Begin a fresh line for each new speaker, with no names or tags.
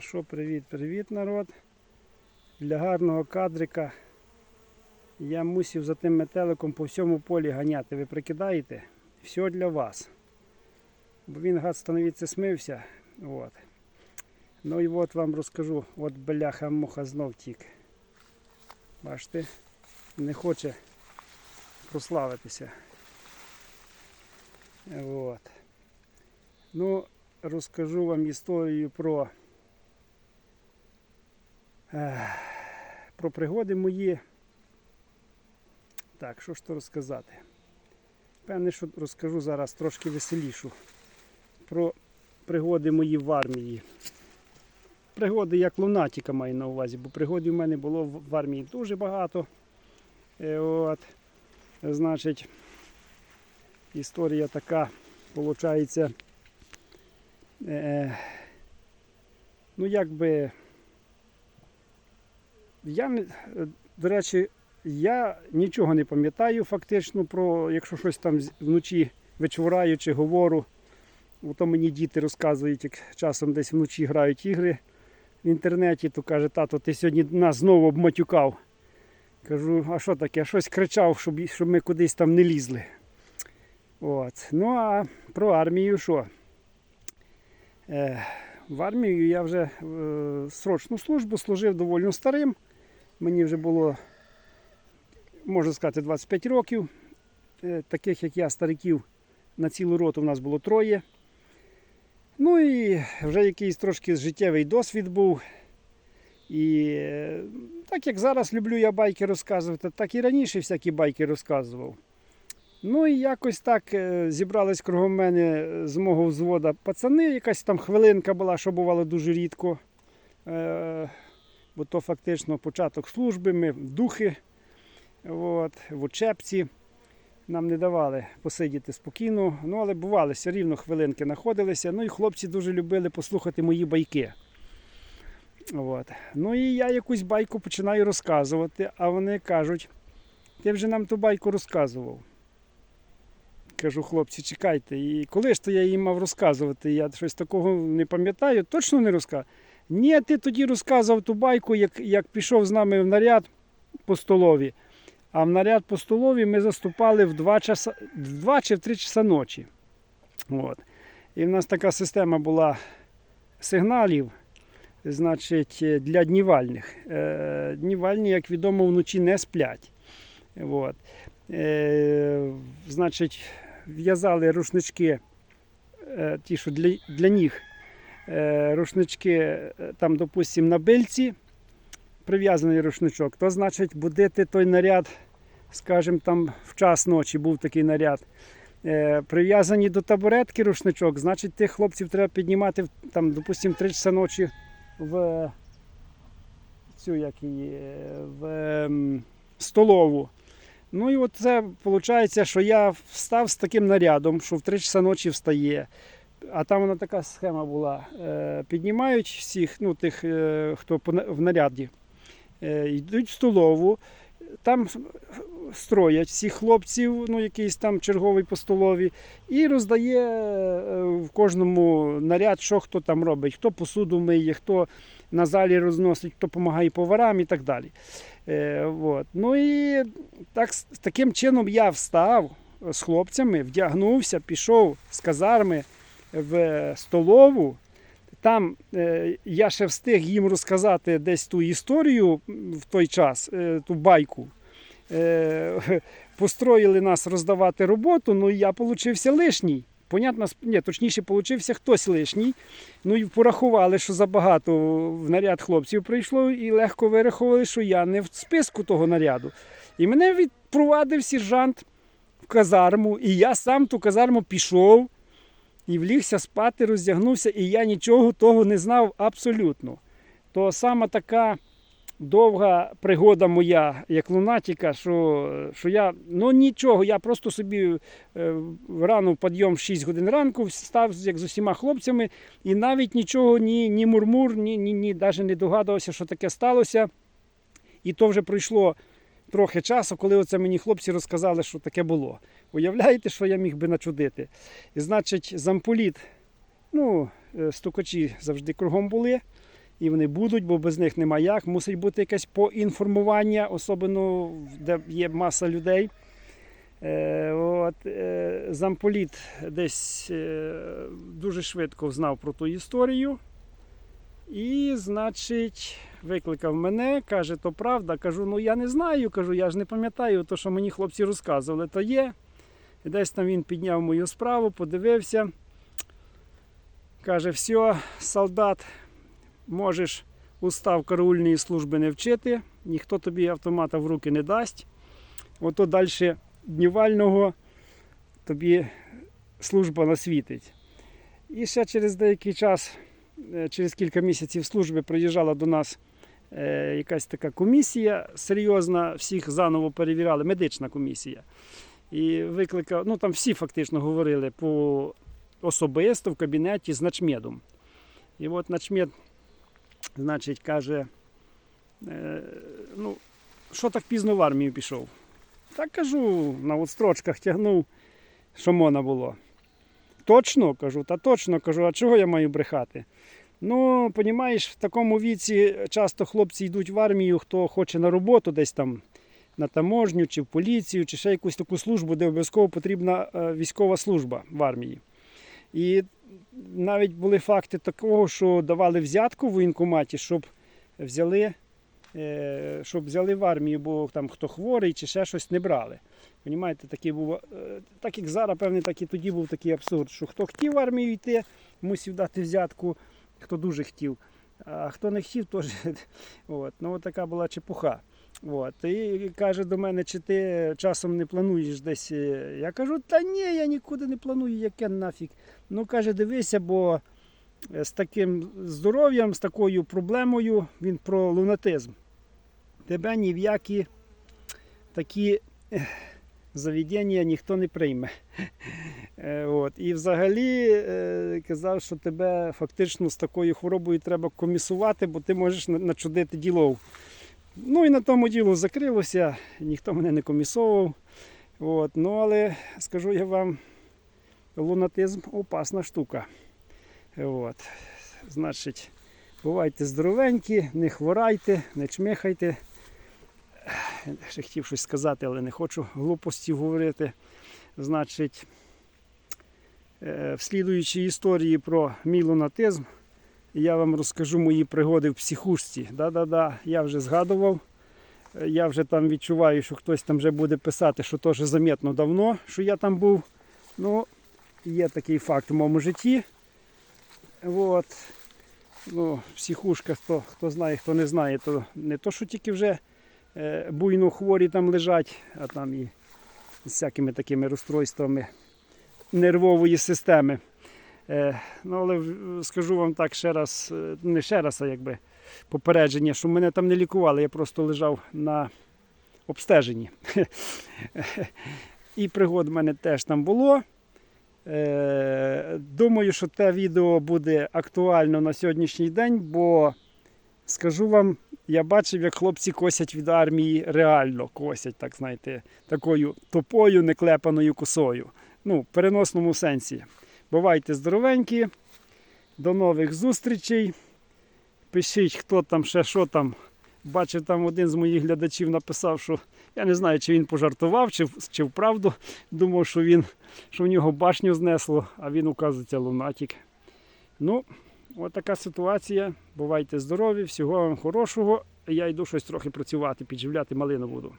Що, привіт-привіт, народ. Для гарного кадрика я мусив за тим метеликом по всьому полі ганяти. Ви прикидаєте? Все для вас. Бо він гад становиться смився. От. Ну і от вам розкажу. От бляха муха знов тік. Бачите? Не хоче прославитися. От. Ну, розкажу вам історію про, про пригоди мої. Так, що ж то розказати? Певне, що розкажу зараз трошки веселішу. Про пригоди мої в армії. Пригоди як лунатіка маю на увазі, бо пригодів в мене було в армії дуже багато. Е, От, значить, історія така, виходить, е, ну якби я е, до речі, я нічого не пам'ятаю фактично про, якщо щось там вночі вичвораю чи говорю. Ото мені діти розказують, як часом десь вночі грають ігри в інтернеті, то каже, тато, ти сьогодні нас знову обматюкав. Кажу, а що таке? Щось кричав, щоб, щоб ми кудись там не лізли. От. Ну а про армію що? Е, в армію я вже е, срочну службу служив доволі старим. Мені вже було, можна сказати, 25 років. Е, таких як я, стариків на цілу роту в нас було троє. Ну і вже якийсь трошки життєвий досвід був. І е, так як зараз люблю я байки розказувати, так і раніше всякі байки розказував. Ну і якось так е, зібрались кругом мене з мого взвода пацани. Якась там хвилинка була, що бувало дуже рідко. Бо то фактично початок служби, ми духи, от, в учебці. Нам не давали посидіти спокійно, ну але бували, все рівно хвилинки знаходилися. Ну і хлопці дуже любили послухати мої байки. От. Ну і я якусь байку починаю розказувати, а вони кажуть, ти вже нам ту байку розказував. Кажу, хлопці, чекайте, і коли ж то я їм мав розказувати? Я щось такого не пам'ятаю, точно не розказав. Ні, ти тоді розказував ту байку, як, як пішов з нами в наряд по столові. А в наряд по столові ми заступали в 2, часа, в 2 чи в 3 часа ночі. От. І в нас така система була сигналів, значить, для днівальних. Е, днівальні, як відомо, вночі не сплять. От. Е, значить, в'язали рушнички, е, ті, що для, для ніг, е, рушнички, е, там, допустимо, на бильці, прив'язаний рушничок, то значить будити той наряд, скажімо, там в час ночі був такий наряд. Е, прив'язані до табуретки рушничок, значить тих хлопців треба піднімати там, допустимо, 3 часа ночі в цю як її, е, в ем, столову. Ну і от це виходить, що я встав з таким нарядом, що в 3 часа ночі встає. А там вона така схема була. Е, Піднімають всіх, ну, тих, е, хто в наряді, е, йдуть в столову, там строять всіх хлопців, ну, якийсь там черговий по столові, і роздає в кожному наряд, що хто там робить, хто посуду миє, хто на залі розносить, хто допомагає поварам і так далі. От. Ну і так, таким чином я встав з хлопцями, вдягнувся, пішов з казарми в столову. Там е, я ще встиг їм розказати десь ту історію в той час, е, ту байку. Е, построїли нас роздавати роботу, ну і я получився лишній. Понятно, ні, точніше, получився хтось лишній. Ну і порахували, що забагато в наряд хлопців прийшло, і легко вирахували, що я не в списку того наряду. І мене відпровадив сержант в казарму, і я сам ту казарму пішов і влігся спати, роздягнувся, і я нічого того не знав абсолютно. То саме така довга пригода моя, як лунатіка, що, що я ну нічого, я просто собі е, рано в підйом в 6 годин ранку встав як з усіма хлопцями, і навіть нічого, ні, ні мурмур, ні, ні, ні, навіть не догадувався, що таке сталося. І то вже пройшло трохи часу, коли оце мені хлопці розказали, що таке було. Уявляєте, що я міг би начудити? І значить, замполіт, ну, е, стукачі завжди кругом були. І вони будуть, бо без них нема як. Мусить бути якесь поінформування, особливо де є маса людей. Е, от, е, замполіт десь е, дуже швидко знав про ту історію. І, значить, викликав мене, каже, то правда. Кажу, ну я не знаю, кажу, я ж не пам'ятаю, то, що мені хлопці розказували, то є. І десь там він підняв мою справу, подивився. Каже, все, солдат, можеш устав караульної служби не вчити, ніхто тобі автомата в руки не дасть. Ото далі днівального тобі служба насвітить. І ще через деякий час, е, через кілька місяців служби, приїжджала до нас якась така комісія серйозна, всіх заново перевіряли, медична комісія. І викликав, ну там всі фактично говорили по особисто в кабінеті з начмедом. І от начмед, значить, каже, е, ну, що так пізно в армію пішов? Так кажу, на от строчках тягнув, що можна було. Точно кажу, та точно кажу, а чого я маю брехати? Ну, понімаєш, в такому віці часто хлопці йдуть в армію, хто хоче на роботу десь там на таможню, чи в поліцію, чи ще якусь таку службу, де обов'язково потрібна е, військова служба в армії. І навіть були факти такого, що давали взятку в воєнкоматі, щоб взяли, е, щоб взяли в армію, бо там хто хворий чи ще щось не брали. Понімаєте, такий був, е, так як зараз, певне, так і тоді був такий абсурд, що хто хотів в армію йти, мусив дати взятку, хто дуже хотів. А хто не хотів, теж. От. Ну, от така була чепуха. От. І каже до мене, чи ти часом не плануєш десь. е, Я кажу, та ні, я нікуди не планую, яке нафіг. Ну, каже, дивися, бо е, з таким здоров'ям, з такою проблемою, він про лунатизм. Тебе ні в які такі заведення ніхто не прийме. Е, От. І взагалі е, казав, що тебе фактично з такою хворобою треба комісувати, бо ти можеш начудити ділов. Ну і на тому діло закрилося, ніхто мене не комісовував. От. Ну, але скажу я вам, лунатизм опасна штука. От. Значить, бувайте здоровенькі, не хворайте, не чмихайте. Ще хотів щось сказати, але не хочу глупості говорити. Значить, в слідуючій історії про мій лунатизм я вам розкажу мої пригоди в психушці. Да-да-да, я вже згадував. Е, Я вже там відчуваю, що хтось там вже буде писати, що теж замітно давно, що я там був. Ну, є такий факт в моєму житті. От. Ну, психушка, хто, хто знає, хто не знає, то не то, що тільки вже е, буйно хворі там лежать, а там і з всякими такими розстройствами нервової системи. Е, ну, але скажу вам так ще раз, е, не ще раз, а якби попередження, що мене там не лікували, я просто лежав на обстеженні. І пригод в мене теж там було. Е, Думаю, що те відео буде актуально на сьогоднішній день, бо скажу вам, я бачив, як хлопці косять від армії реально косять, так знаєте, такою тупою, неклепаною косою. Ну, в переносному сенсі. Бувайте здоровенькі, до нових зустрічей. Пишіть, хто там ще що там. Бачив, там один з моїх глядачів написав, що я не знаю, чи він пожартував, чи, чи вправду думав, що він що в нього башню знесло, а він, указується, лунатик. Ну, от така ситуація. Бувайте здорові, всього вам хорошого. Я йду щось трохи працювати, підживляти малину буду.